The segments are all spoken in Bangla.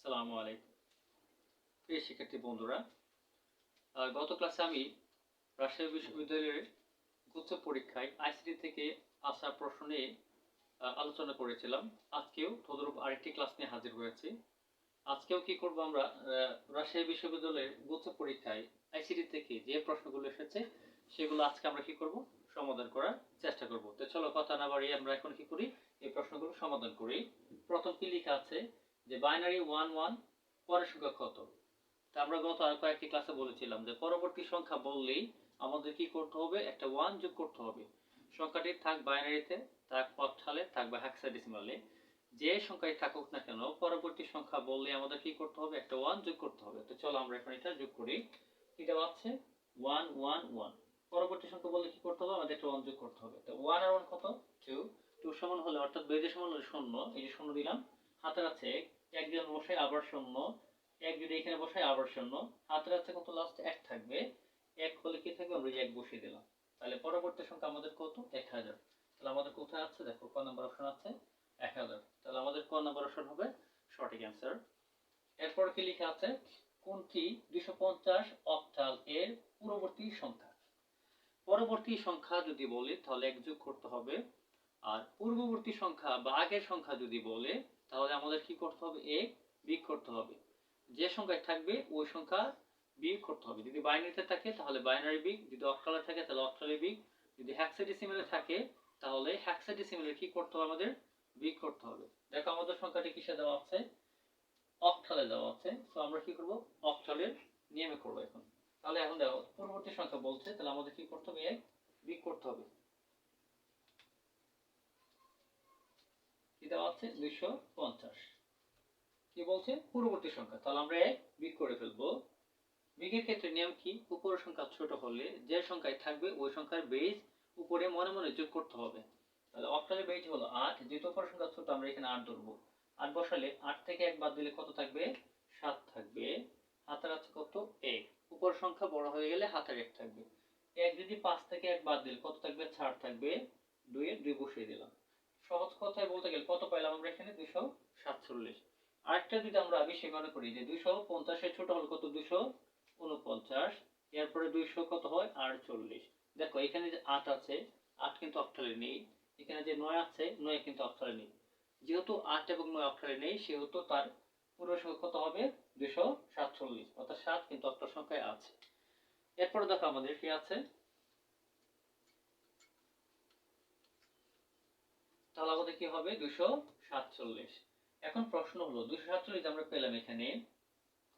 আসসালামু আলাইকুম। প্রিয় শিক্ষার্থী বন্ধুরা গত ক্লাসে আমি রাজশাহী বিশ্ববিদ্যালয়ের গুচ্ছ পরীক্ষায় আইসিটি থেকে আসা আলোচনা করেছিলাম। আজকেও তদরূপ আরেকটি ক্লাস নিয়ে হাজির হয়েছি। আজকেও কি করব আমরা রাজশাহী বিশ্ববিদ্যালয়ের গুচ্ছ পরীক্ষায় আইসিটি থেকে যে প্রশ্নগুলো এসেছে, সেগুলো আজকে আমরা কি করব? সমাধান করার চেষ্টা করব। তো চলো, কথা না বাড়িয়ে আমরা এখন কি করি? এই প্রশ্নগুলো সমাধান করি। প্রথম কি লেখা আছে? যে বাইনারি ওয়ান ওয়ান পরের সংখ্যা কত? তা আমরা গত আর কয়েকটি ক্লাসে বলেছিলাম যে পরবর্তী সংখ্যা বললেই আমাদের কি করতে হবে? একটা ওয়ান যোগ করতে হবে। সংখ্যাটি থাক বাইনারিতে থাক অক্টালে থাক বা হেক্সাডেসিমালে যে সংখ্যায় থাকুক না কেন, পরবর্তী সংখ্যা বললে আমাদের কি করতে হবে? একটা ওয়ান যোগ করতে হবে। তো চলো আমরা এখন এটা যোগ করি। দেওয়া আছে ওয়ান ওয়ান ওয়ান পরবর্তী সংখ্যা বললে কি করতে হবে? আমাদের একটা ওয়ান যোগ করতে হবে। তো ওয়ান আর ওয়ান কত? টু টু সমান হলে, অর্থাৎ বেজে সমান হলে শূন্য, এই যে শূন্য দিলাম, হাতের আছে একজন বসায় আবার শূন্য। এক এখানে বসায় আবার শূন্য। হাতের আছে কত লাস্ট এক থাকবে। এক হলে কি থাকবে? আমরা এক বসিয়ে দিলাম। তাহলে পরবর্তী সংখ্যা আমাদের কত? এক হাজার। তাহলে আমাদের কোথায় আছে? দেখো, ক নম্বর অপশন আছে? এক হাজার। তাহলে আমাদের ক নম্বর অপশন হবে? সঠিক অ্যান্সার এরপর কি লেখা আছে? কোনটি? দুইশো পঞ্চাশ অক্টাল এর পূর্ববর্তী সংখ্যা। পরবর্তী সংখ্যা যদি বলি, তাহলে এক যোগ করতে হবে। আর পূর্ববর্তী সংখ্যা বা আগের সংখ্যা যদি বলে তাহলে আমাদের কি করতে হবে? এক বিয়োগ করতে হবে। যে সংখ্যায় থাকবে, ওই সংখ্যা বিয়োগ করতে হবে। যদি বাইনারিতে থাকে, তাহলে বাইনারি বিয়োগ। যদি অক্টালে থাকে, তাহলে অক্টালে বিয়োগ। যদি হ্যাক্সাডেসিমেলে থাকে, তাহলে হ্যাক্সাডেসিমেলে কি করতে হবে আমাদের? বিয়োগ করতে হবে। দেখো, আমাদের সংখ্যাটি কিসে দেওয়া আছে? অক্টালে দেওয়া আছে। তো আমরা কি করব? অক্টালের নিয়মে করব এখন। তাহলে এখন দেখো পূর্ববর্তী সংখ্যা বলছে, তাহলে আমাদের কি করতে হবে? এক বিয়োগ করতে হবে। দেওয়া আছে দুইশো পঞ্চাশ। কি বলছে? পূর্ববর্তী সংখ্যা। তাহলে আমরা এক বিগ করে ফেলব। বিগের ক্ষেত্রে নিয়ম কি? উপরের সংখ্যা ছোট হলে যে সংখ্যায় থাকবে ওই সংখ্যার বেজ উপরে মনে মনে যোগ করতে হবে। তাহলে অক্টালের বেজ হলো আট। যেহেতু উপরের সংখ্যা ছোট, আমরা এখানে আট ধরবো। আট বসালে আট থেকে এক বাদ দিলে কত থাকবে? সাত থাকবে। হাতের আছে কত? এক। উপর সংখ্যা বড় হয়ে গেলে হাতের এক থাকবে। এক যদি পাঁচ থেকে এক বাদ দিলে কত থাকবে? ছাড় থাকবে। দুইয়ের দুই বসিয়ে দিলাম। সহজ কথায় বলতে গেলে কত পাইলাম আমরা এখানে? দুইশো সাতচল্লিশ। আরেকটা যদি আমরা বেশি মনে করি যে দুইশো পঞ্চাশের ছোট হল কত? দুইশো উনপঞ্চাশ। এরপরে দুইশো কত হয়? আটচল্লিশ। দেখো, এখানে যে আট আছে, আট কিন্তু অক্টালে নেই। এখানে যে নয় আছে, নয় কিন্তু অক্টালে নেই। যেহেতু আট এবং নয় অক্টালে নেই, সেহেতু তার পুরো সংখ্যা কত হবে? দুইশো সাতচল্লিশ। অর্থাৎ সাত কিন্তু অক্টাল সংখ্যায় আছে। এরপরে দেখো আমাদের কি আছে? তাহলে আমাদের কি হবে? দুশো সাতচল্লিশ। এখন প্রশ্ন হলো দুশো সাতচল্লিশ আমরা পেলাম এখানে।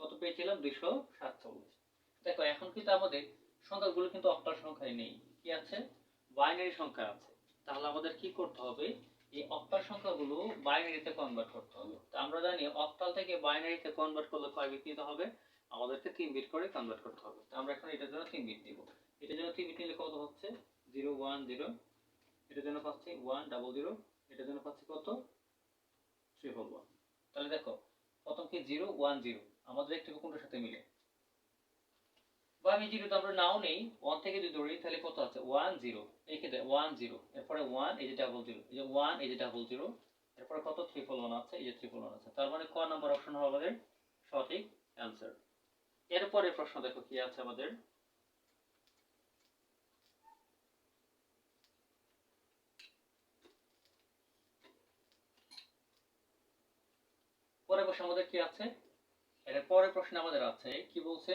কত পেয়েছিলাম? দুশো সাতচল্লিশ। দেখো, এখন কিন্তু আমাদের সংখ্যাগুলো কিন্তু অক্টাল সংখ্যায় নেই। কি আছে? বাইনারি সংখ্যা আছে। তাহলে আমাদের কি করতে হবে? এই অক্টাল সংখ্যাগুলো বাইনারিতে কনভার্ট করতে হবে। তো আমরা জানি অক্টাল থেকে বাইনারিতে কনভার্ট করলে কয় বিট নিতে হবে? আমাদেরকে তিন বিট করে কনভার্ট করতে হবে। তো আমরা এখন এটার জন্য তিন বিট দিব এটার জন্য তিন বিট নিলে কত হচ্ছে? Zero one zero. এটার জন্য পাচ্ছি ওয়ান ডাবল জিরো। এটার জন্য পাচ্ছি কত? ট্রিপল ওয়ান তাহলে দেখো প্রথম কি জিরো ওয়ান জিরো আমাদের একটু কোনটার সাথে মিলে? বা আমি জিরো তো আমরা নাও নেই ওয়ান থেকে যদি ধরি, তাহলে কত আছে? ওয়ান জিরো এই ক্ষেত্রে ওয়ান জিরো এরপরে ওয়ান এই যে ডাবল জিরো এই যে ওয়ান এই যে ডাবল জিরো এরপরে কত? ট্রিপল ওয়ান আছে, এই যে ট্রিপল ওয়ান আছে। তার মানে ক নাম্বার অপশন হবে আমাদের? সঠিক অ্যান্সার এরপরে প্রশ্ন দেখো কি আছে আমাদের পরের প্রশ্ন আমাদের কি আছে? এর পরের প্রশ্ন আমাদের আছে, কি বলছে?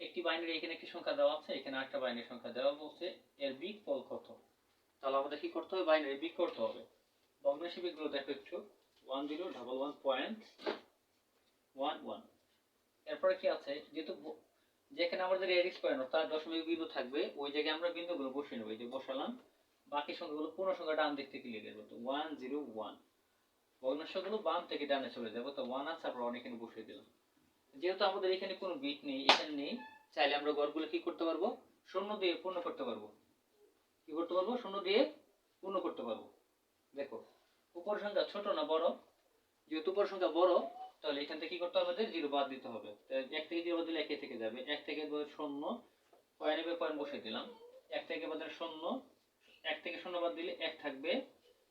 একটি বাইনারি এখানে একটি সংখ্যা দেওয়া আছে, এখানে আরেকটা বাইনারি সংখ্যা দেওয়া বলছে, এর বিগ ফল কত? তাহলে আমাদের কি করতে হবে? বাইনারি বিগ করতে হবে। ভগ্নাংশ বিগগুলো দেখো একটু। One zero double one point one one এরপরে কি আছে? যেহেতু যেখানে আমাদের এর স্কোয়ার তার দশমিক বিন্দু থাকবে, ওই জায়গায় আমরা বিন্দুগুলো বসিয়ে নেব, এই যে বসালাম। বাকি সংখ্যাগুলো পূর্ণ সংখ্যা ডান দিক থেকে লিখে দেবো। তো ওয়ান জিরো ওয়ান ভগ্নাংশগুলো বাম থেকে ডানে চলে যাব। তো ওয়ান আছে, আমরা এখানে বসিয়ে দিলাম। যেহেতু আমাদের এখানে কোনো বিট নেই, এখানে নেই, চাইলে আমরা কি করতে পারব? শূন্য দিয়ে পূর্ণ করতে পারব। কি করতে পারব? শূন্য দিয়ে পূর্ণ করতে পারব। দেখো উপর সংখ্যা ছোট না বড়? যেহেতু উপর সংখ্যা বড়, তাহলে এখান থেকে কি করতে হবে? আমাদের জিরো বাদ দিতে হবে। এক থেকে জিরো বাদ দিলে একে থেকে যাবে। এক থেকে শূন্য। পয়েন্ট পয়েন্ট বসিয়ে দিলাম। এক থেকে বাদ শূন্য। এক থেকে শূন্য বাদ দিলে এক থাকবে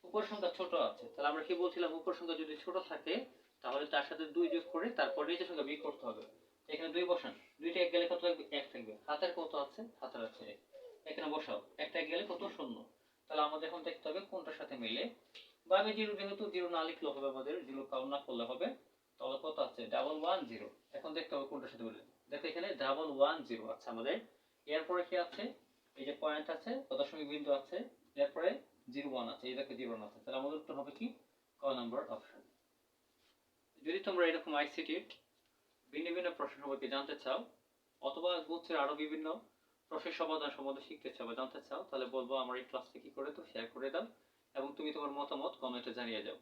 উপর সংখ্যা ছোট আছে। তাহলে আমরা কি বলছিলাম, উপর সংখ্যা যদি ছোট থাকে, তাহলে তার সাথে দুই যোগ করে তারপর নিজের সঙ্গে বিয়োগ করতে হবে। এখানে দুই বসান। দুইটা এক গেলে কত থাকবে এক থাকবে। হাতের কত আছে? হাতের আছে এখানে বসাও। একটা এক গেলে কত? শূন্য। তাহলে আমাদের এখন দেখতে হবে কোনটার সাথে মিলে। বা আমি জিরো, যেহেতু জিরো না লিখলে হবে আমাদের, জিরো কাউন্ট না করলে হবে, তাহলে কত আছে? ডাবল ওয়ান জিরো এখন দেখতে হবে কোনটার সাথে মিলে। দেখো এখানে ডাবল ওয়ান জিরো আছে আমাদের। এরপরে কি আছে? এই যে পয়েন্ট আছে দশমিক বিন্দু আছে? এরপরে জিরো ওয়ান আছে, এই দেখো জিরো আছে। তাহলে আমাদের উত্তর হবে কি? ক নাম্বার অপশন। যদি তোমরা এরকম আইসিটির ভিন্ন ভিন্ন প্রশ্ন সম্পর্কে জানতে চাও, অথবা গুচ্ছের আরও বিভিন্ন প্রশ্নের সমাধান সম্বন্ধে শিখতে চাও বা জানতে চাও, তাহলে বলব আমার এই ক্লাসটা কি করে, তো শেয়ার করে দাও, এবং তুমি তোমার মতামত কমেন্টে জানিয়ে যাও